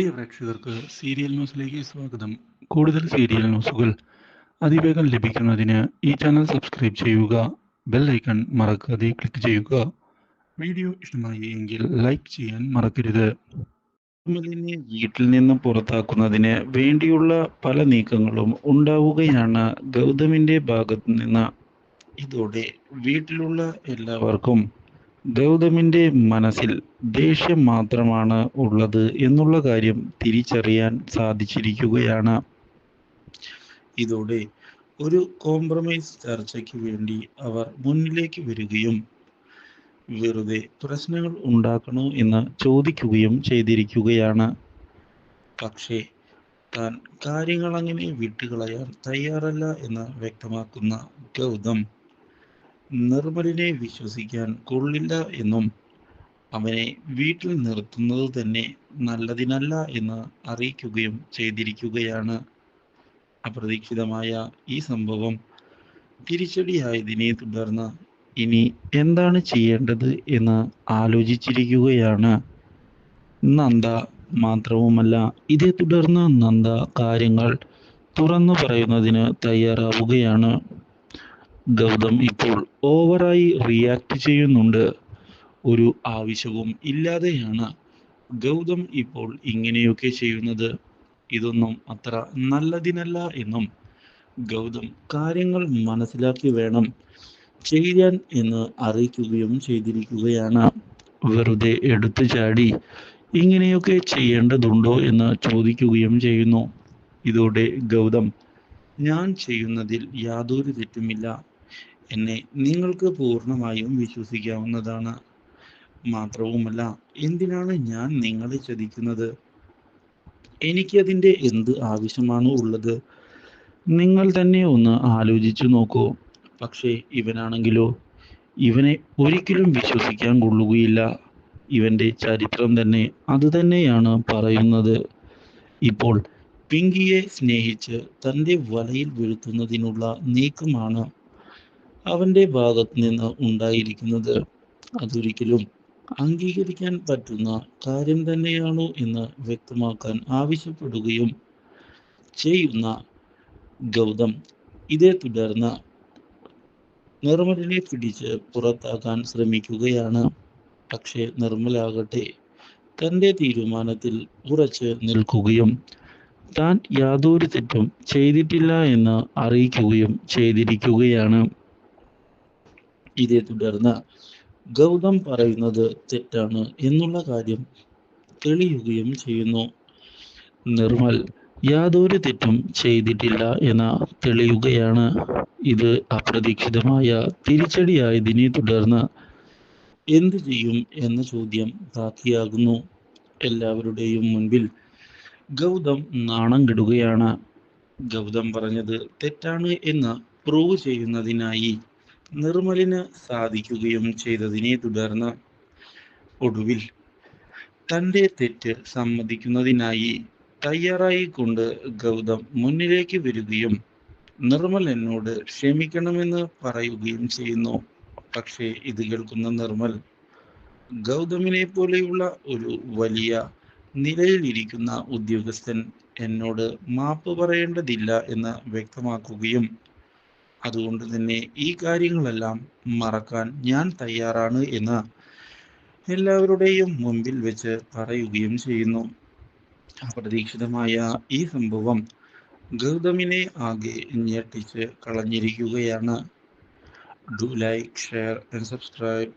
പ്രിയ പ്രേക്ഷകർക്ക് സീരിയൽ ന്യൂസിലേക്ക് സ്വാഗതം. കൂടുതൽ സീരിയൽ ന്യൂസുകൾ അതിവേഗം ലഭിക്കുന്നതിന് ഈ ചാനൽ സബ്സ്ക്രൈബ് ചെയ്യുക ബെൽ ഐക്കൺ മറക്കാതെ ക്ലിക്ക് ചെയ്യുക. വീഡിയോ ഇഷ്ടമായി എങ്കിൽ ലൈക്ക് ചെയ്യാൻ മറക്കരുത്. അമലിനെ വീട്ടിൽ നിന്ന് പുറത്താക്കുന്നതിന് വേണ്ടിയുള്ള പല നീക്കങ്ങളും ഉണ്ടാവുകയാണ് ഗൗതമിന്റെ ഭാഗത്തു നിന്ന്. ഇതോടെ വീട്ടിലുള്ള എല്ലാവർക്കും ഗൗതമിന്റെ മനസ്സിൽ ദേഷ്യം മാത്രമാണ് ഉള്ളത് എന്നുള്ള കാര്യം തിരിച്ചറിയാൻ സാധിച്ചിരിക്കുകയാണ്. ഇതോടെ ഒരു കോംപ്രമൈസ് ചർച്ചയ്ക്ക് വേണ്ടി അവർ മുന്നിലേക്ക് വരികയും വെറുതെ പ്രശ്നങ്ങൾ ഉണ്ടാക്കണോ എന്ന് ചോദിക്കുകയും ചെയ്തിരിക്കുകയാണ്. പക്ഷേ താൻ കാര്യങ്ങൾ അങ്ങനെ വിട്ടുകളയാൻ തയ്യാറല്ല എന്ന് വ്യക്തമാക്കുന്ന ഗൗതം നിർമ്മലിനെ വിശ്വസിക്കാൻ കൊള്ളില്ല എന്നും അവനെ വീട്ടിൽ നിർത്തുന്നത് തന്നെ നല്ലതിനല്ല എന്ന് അറിയിക്കുകയും ചെയ്തിരിക്കുകയാണ്. അപ്രതീക്ഷിതമായ ഈ സംഭവം തിരിച്ചടിയായതിനെ തുടർന്ന് ഇനി എന്താണ് ചെയ്യേണ്ടത് എന്ന് ആലോചിച്ചിരിക്കുകയാണ്. നന്ദ മാത്രവുമല്ല ഇതേ തുടർന്ന് നന്ദ കാര്യങ്ങൾ തുറന്നു പറയുന്നതിന് തയ്യാറാവുകയാണ്. ഗൗതം ഇപ്പോൾ ഓവറായി റിയാക്ട് ചെയ്യുന്നുണ്ട്. ഒരു ആവശ്യവും ഇല്ലാതെയാണ് ഗൗതം ഇപ്പോൾ ഇങ്ങനെയൊക്കെ ചെയ്യുന്നത്. ഇതൊന്നും അത്ര നല്ലതിനല്ല എന്നും ഗൗതം കാര്യങ്ങൾ മനസ്സിലാക്കി വേണം ചെയ്യാൻ എന്ന് അറിയിക്കുകയും ചെയ്തിരിക്കുകയാണ്. വെറുതെ എടുത്തു ചാടി ഇങ്ങനെയൊക്കെ ചെയ്യേണ്ടതുണ്ടോ എന്ന് ചോദിക്കുകയും ചെയ്യുന്നു. ഇതോടെ ഗൗതം ഞാൻ ചെയ്യുന്നതിൽ യാതൊരു തെറ്റുമില്ല. എന്നെ നിങ്ങൾക്ക് പൂർണമായും വിശ്വസിക്കാവുന്നതാണ് മാത്രവുമല്ല എന്തിനാണ് ഞാൻ നിങ്ങളെ ചതിക്കുന്നത്? എനിക്കതിന്റെ എന്ത് ആവശ്യമാണ് ഉള്ളത്? നിങ്ങൾ തന്നെ ഒന്ന് ആലോചിച്ചു നോക്കൂ. പക്ഷേ ഇവനാണെങ്കിലോ? ഇവനെ ഒരിക്കലും വിശ്വസിക്കാൻ കൊള്ളുകയില്ല. ഇവന്റെ ചരിത്രം തന്നെ അത് തന്നെയാണ് പറയുന്നത്. ഇപ്പോൾ പിങ്കിയെ സ്നേഹിച്ച് തന്റെ വലയിൽ വീഴ്ത്തുന്നതിനുള്ള നീക്കമാണ് അവന്റെ ഭാഗത്ത് നിന്ന് ഉണ്ടായിരിക്കുന്നത് അതൊരിക്കലും അംഗീകരിക്കാൻ പറ്റുന്ന കാര്യം തന്നെയാണോ എന്ന് വ്യക്തമാക്കാൻ ആവശ്യപ്പെടുകയും ചെയ്യുന്ന ഗൗതം ഇതേ തുടർന്ന് നിർമ്മലിനെ പിടിച്ച് പുറത്താക്കാൻ ശ്രമിക്കുകയാണ്. പക്ഷേ നിർമ്മലാകട്ടെ തന്റെ തീരുമാനത്തിൽ ഉറച്ച് നിൽക്കുകയും താൻ യാതൊരു തെറ്റും ചെയ്തിട്ടില്ല എന്ന് അറിയിക്കുകയും ചെയ്തിരിക്കുകയാണ്. ഇതേ തുടർന്ന് ഗൗതം പറയുന്നത് തെറ്റാണ് എന്നുള്ള കാര്യം തെളിയുകയും ചെയ്യുന്നു. നിർമ്മൽ യാതൊരു തെറ്റും ചെയ്തിട്ടില്ല എന്ന തെളിയുകയാണ്. ഇത് അപ്രതീക്ഷിതമായ തിരിച്ചടിയായതിനെ തുടർന്ന് എന്തു ചെയ്യും എന്ന ചോദ്യം ബാക്കിയാകുന്നു. എല്ലാവരുടെയും മുൻപിൽ ഗൗതം നാണം കെടുകയാണ്. ഗൗതം പറഞ്ഞത് തെറ്റാണ് എന്ന് പ്രൂവ് ചെയ്യുന്നതിനായി നിർമ്മലിന് സാധിക്കുകയും ചെയ്തതിനെ തുടർന്ന് ഒടുവിൽ തന്റെ തെറ്റ് സമ്മതിക്കുന്നതിനായി തയ്യാറായി കൊണ്ട് ഗൗതം മുന്നിലേക്ക് വരികയും നിർമ്മൽ എന്നോട് ക്ഷമിക്കണമെന്ന് പറയുകയും ചെയ്യുന്നു. പക്ഷേ ഇത് കേൾക്കുന്ന നിർമ്മൽ ഗൗതമിനെ പോലെയുള്ള ഒരു വലിയ നിലയിലിരിക്കുന്ന ഉദ്യോഗസ്ഥൻ എന്നോട് മാപ്പ് പറയേണ്ടതില്ല എന്ന് വ്യക്തമാക്കുകയും അതുകൊണ്ട് തന്നെ ഈ കാര്യങ്ങളെല്ലാം മറക്കാൻ ഞാൻ തയ്യാറാണ് എന്ന് എല്ലാവരുടെയും മുമ്പിൽ വെച്ച് പറയുകയും ചെയ്യുന്നു. അപ്രതീക്ഷിതമായ ഈ സംഭവം ഗൗതമിനെ ആകെ ഞെട്ടിച്ച് കളഞ്ഞിരിക്കുകയാണ്. Do like share and subscribe